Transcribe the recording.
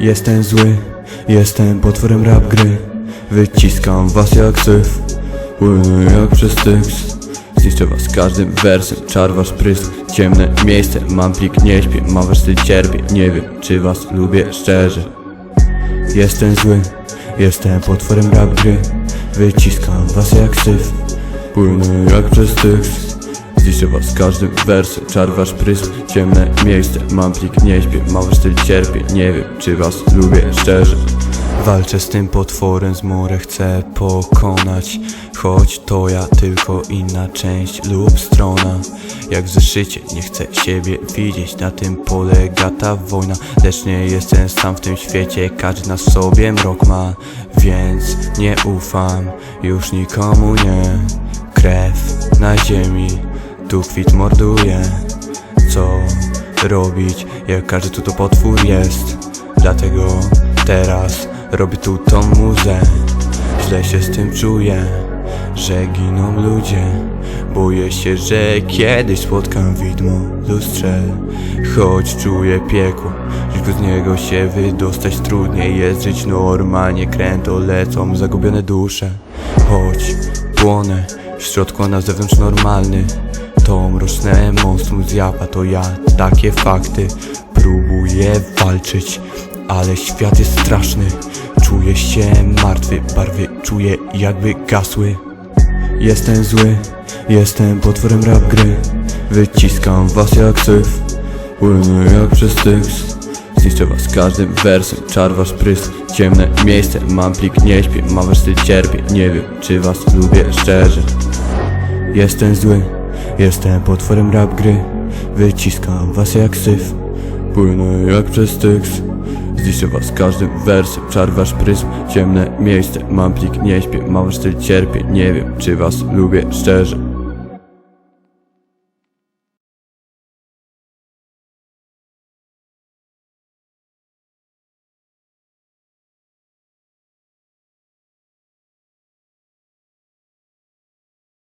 Jestem zły, jestem potworem rap gry. Wyciskam was jak syf Płynę jak przez Styx Zniszczę was każdym wersem, czar wasz prysk. Ciemne miejsce, mam plik, nie śpię Mam wasz styl, cierpię, nie wiem czy was lubię szczerze. Jestem zły, jestem potworem rap gry. Wyciskam was jak syf Płynę jak przez Styx Zniszczę was każdym wersem, czar wasz prysk. Ciemne miejsce, mam plik, nie śpię wasz styl, cierpię, nie wiem czy was lubię szczerze Walczę z tym potworem, z murę chcę pokonać. Choć to ja tylko inna część lub strona. Jak w zeszycie, nie chcę siebie widzieć Na tym polega ta wojna. Lecz nie jestem sam w tym świecie Każdy na sobie mrok ma. Więc nie ufam już nikomu nie. Krew na ziemi, tu kwit morduje. Co robić, jak każdy tu to potwór jest? Dlatego teraz robię tu tą muzę Źle się z tym czuję, że giną ludzie. Boję się, że kiedyś spotkam widmo w lustrze. Choć czuję piekło, tylko z niego się wydostać. Trudniej jest żyć normalnie. Kręto lecą zagubione dusze. Choć płonę w środku, a na zewnątrz normalny. To mroczne monstrum zjapa, to ja, takie fakty Próbuję walczyć, ale świat jest straszny. Czuję się martwy, barwy czuję jakby gasły. Jestem zły, jestem potworem rap gry. Wyciskam was jak syf Płynę jak przez Styx Zniszczę was każdym wersem, czar wasz prysk Ciemne miejsce, mam plik, nie śpię Mam styl, cierpię, nie wiem czy was lubię szczerze. Jestem zły, jestem potworem rap gry. Wyciskam was jak syf Płynę jak przez Styx Zniszczę was każdym wersem, czar wasz pryzm Ciemne miejsce, mam plik, nie śpię Mam wasz styl, cierpię, nie wiem czy was lubię szczerze